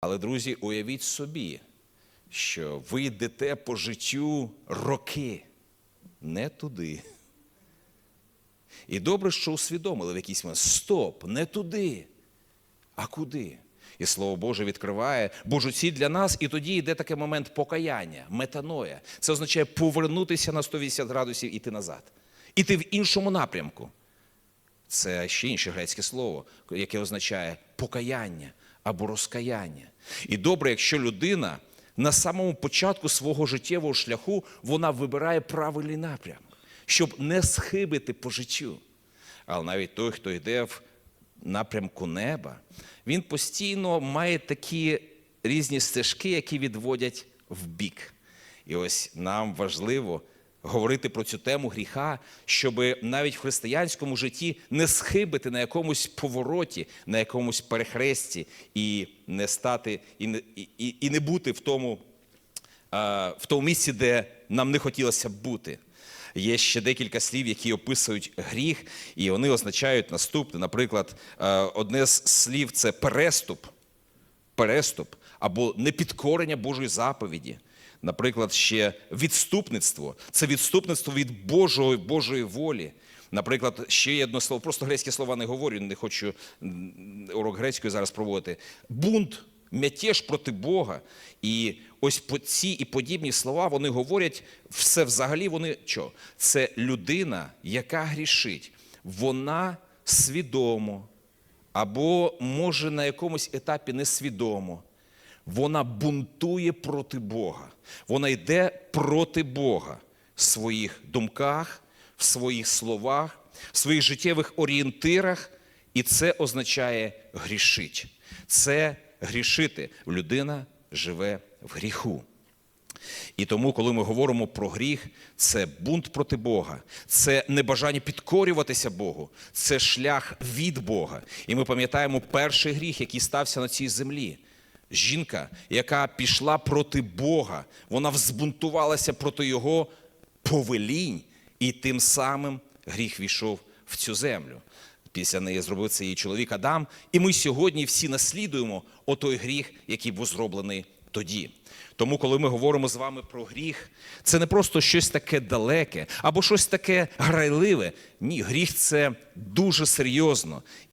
Але, друзі, уявіть собі, що ви йдете по життю роки не туди. І добре, що усвідомили в якийсь момент: стоп, не туди. А куди? І слово Боже відкриває Божу ціль для нас, і тоді йде такий момент покаяння, метаноя. Це означає повернутися на 180 градусів і йти назад. Іти в іншому напрямку. Це ще інше грецьке слово, яке означає покаяння або розкаяння. І добре, якщо людина на самому початку свого життєвого шляху вона вибирає правильний напрямок, щоб не схибити по життю. Але навіть той, хто йде в напрямку неба, він постійно має такі різні стежки, які відводять в бік. І ось нам важливо говорити про цю тему гріха, щоб навіть в християнському житті не схибити на якомусь повороті, на якомусь перехресті і не стати, і не, і, і- не бути в тому, в тому місці, де нам не хотілося б бути. Є ще декілька слів, які описують гріх, і вони означають наступне. Наприклад, одне з слів це переступ, переступ або непідкорення Божої заповіді. Наприклад, ще відступництво це відступництво від Божої, Божої волі. Наприклад, ще є одне слово, просто грецькі слова не говорю, не хочу урок грецької зараз проводити. Бунт, мятеж проти Бога. І ось ці і подібні слова вони говорять все взагалі. Вони що? Це людина, яка грішить. Вона свідомо або може на якомусь етапі несвідомо. Вона бунтує проти Бога. Вона йде проти Бога в своїх думках, в своїх словах, в своїх життєвих орієнтирах, і це означає грішить. Це грішити. Людина живе в гріху. І тому, коли ми говоримо про гріх, це бунт проти Бога, це небажання підкорюватися Богу, це шлях від Бога. І ми пам'ятаємо перший гріх, який стався на цій землі. Жінка, яка пішла проти Бога, вона взбунтувалася проти Його повелінь, і тим самим гріх війшов в цю землю. Після неї зробив це її чоловік Адам. І ми сьогодні всі наслідуємо отой гріх, який був зроблений тоді. Тому, коли ми говоримо з вами про гріх, це не просто щось таке далеке або щось таке грайливе. Ні, гріх це дуже серйозно.